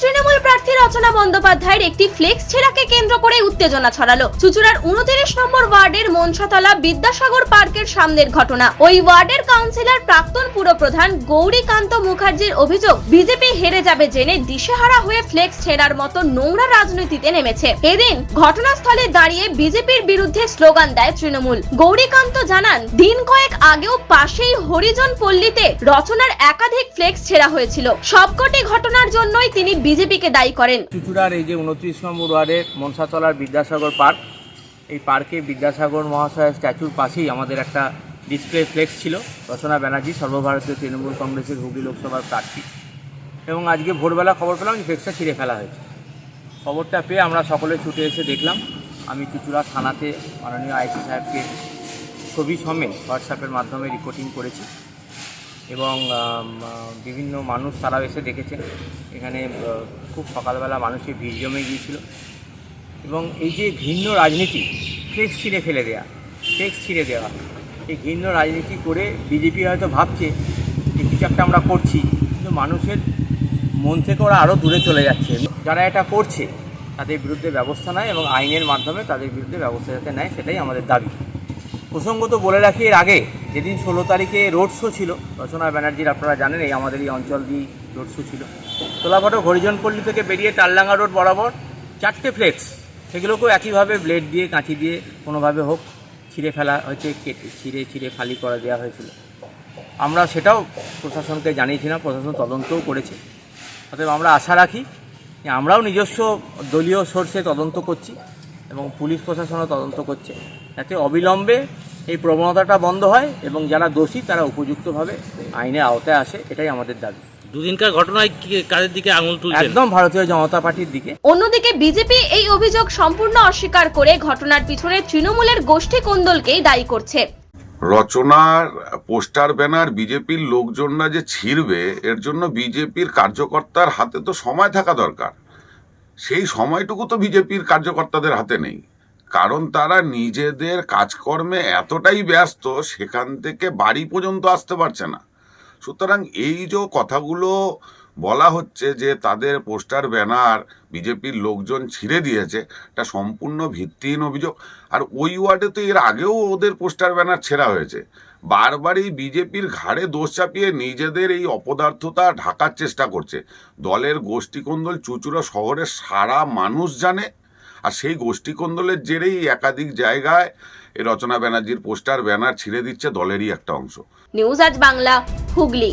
তৃণমূল প্রার্থী রচনা বন্দ্যোপাধ্যায়ের একটি ফ্লেক্স ছেঁড়াকে কেন্দ্র করে উত্তেজনা ছড়ালো। চুচুড়ার উনত্রিশ নম্বর ওয়ার্ডের মনসাতলা বিদ্যাসাগর পার্কের সামনের ঘটনা। ওই ওয়ার্ডের কাউন্সিলর প্রাক্তন পুরপ্রধান গৌরীকান্ত মুখার্জির অভিযোগ, বিজেপি হেরে যাবে জেনে দিশেহারা হয়ে ফ্লেক্স ছেড়ার মতো নোংরা রাজনীতিতে নেমেছে। এদিন ঘটনাস্থলে দাঁড়িয়ে বিজেপির বিরুদ্ধে স্লোগান দেয় তৃণমূল। গৌরীকান্ত জানান, দিন কয়েক আগেও পাশেই হরিজন পল্লীতে রচনার একাধিক ফ্লেক্স ছেঁড়া হয়েছিল। সবকটি ঘটনার জন্যই তিনি বিজেপিকে দায়ী করেন। চুচুড়ার এই যে উনত্রিশ নম্বর ওয়ার্ডের মনসাতলার বিদ্যাসাগর পার্ক, এই পার্কে বিদ্যাসাগর মহাশয়ের স্ট্যাচুর পাশেই আমাদের একটা ডিসপ্লে ফ্লেক্স ছিল, রচনা ব্যানার্জি, সর্বভারতীয় তৃণমূল কংগ্রেসের হুগলি লোকসভার প্রার্থী। এবং আজকে ভোরবেলা খবর পেলাম যে ফ্লেক্সটা ছিঁড়ে ফেলা হয়েছে। খবরটা পেয়ে আমরা সকলে ছুটে এসে দেখলাম, আমি চুচুড়া থানাতে মাননীয় আইসি সাহেবকে ছবি সমেত হোয়াটসঅ্যাপের মাধ্যমে রিপোর্টিং করেছি। এবং বিভিন্ন মানুষ তারাও এসে দেখেছেন এখানে খুব সকালবেলা মানুষের ভিড় জমে গিয়েছিল। এবং এই যে ঘৃণ্য রাজনীতি ফ্লেক্স ছিঁড়ে ফেলে দেওয়া ফ্লেক্স ছিঁড়ে দেওয়া, এই ঘৃণ্য রাজনীতি করে বিজেপি হয়তো ভাবছে যে কিছু একটা আমরা করছি, কিন্তু মানুষের মন থেকে ওরা আরও দূরে চলে যাচ্ছে। যারা এটা করছে, তাদের বিরুদ্ধে ব্যবস্থা নেয় এবং আইনের মাধ্যমে তাদের বিরুদ্ধে ব্যবস্থা যাতে নেয়, সেটাই আমাদের দাবি। প্রসঙ্গত বলে রাখি, এর আগে যেদিন ষোলো তারিখে রোড শো ছিল, রচনা ব্যানার্জির আপনারা জানেন, এই আমাদের এই অঞ্চল দিয়ে রোড শো ছিল। তোলাঘটক হরিজনপল্লী থেকে বেরিয়ে টালডাঙ্গা রোড বরাবর চারটে ফ্লেক্স, সেগুলোকেও একইভাবে ব্লেড দিয়ে, কাঁচি দিয়ে কোনোভাবে হোক ছিঁড়ে ফেলা হয়েছে, কেটে ছিঁড়ে ছিঁড়ে ফালি করে দেওয়া হয়েছিল। আমরা সেটাও প্রশাসনকে জানিয়েছিলাম, প্রশাসন তদন্তও করেছে। অতএব আমরা আশা রাখি আমরাও নিজস্ব দলীয় সোর্সে তদন্ত করছি এবং পুলিশ প্রশাসনও তদন্ত করছে। যাতে অবিলম্বে এই প্রবণতাটা বন্ধ হয় এবং যারা দোষী তারা উপযুক্তভাবে আইনে আওতায় আসে এটাই আমাদের দাবি। দুদিনকার ঘটনায় কি কাদের দিকে আঙুল তুলছেন? একদম ভারতীয় জনতা পার্টির দিকে। অন্যদিকে বিজেপি এই অভিযোগ সম্পূর্ণ অস্বীকার করে ঘটনার পিছনে তৃণমূলের গোষ্ঠী কোন্দলকেই দায়ী করছে। রচনার পোস্টার ব্যানার বিজেপির লোকজনরা যে ছিঁড়বে এর জন্য বিজেপির কার্যকর্তার হাতে তো সময় থাকা দরকার। সেই সময়টুকু তো বিজেপির কার্যকর্তাদের হাতে নেই। কারণ তারা নিজেদের কাজকর্মে এতটাই ব্যস্ত, সেখান থেকে বাড়ি পর্যন্ত আসতে পারছে না। সুতরাং এই যে কথাগুলো বলা হচ্ছে যে তাদের পোস্টার, ব্যানার, বিজেপির লোকজন ছিঁড়ে দিয়েছে, এটা সম্পূর্ণ ভিত্তিহীন অভিযোগ। আর ওই ওয়ার্ডে তো এর আগেও ওদের পোস্টার, ব্যানার ছেঁড়া হয়েছে। বারবারই বিজেপির ঘাড়ে দোষ চাপিয়ে নিজেদের এই অপদার্থতা ঢাকার চেষ্টা করছে। দলের গোষ্ঠীকন্দল চুচুড়া শহরের সারা মানুষ জানে আর সেই গোষ্ঠী কোন্দলের জেরেই একাধিক জায়গায় এ রচনা ব্যানার্জির পোস্টার, ব্যানার ছিঁড়ে দিচ্ছে দলেরই একটা অংশ। নিউজ আজ বাংলা, হুগলি।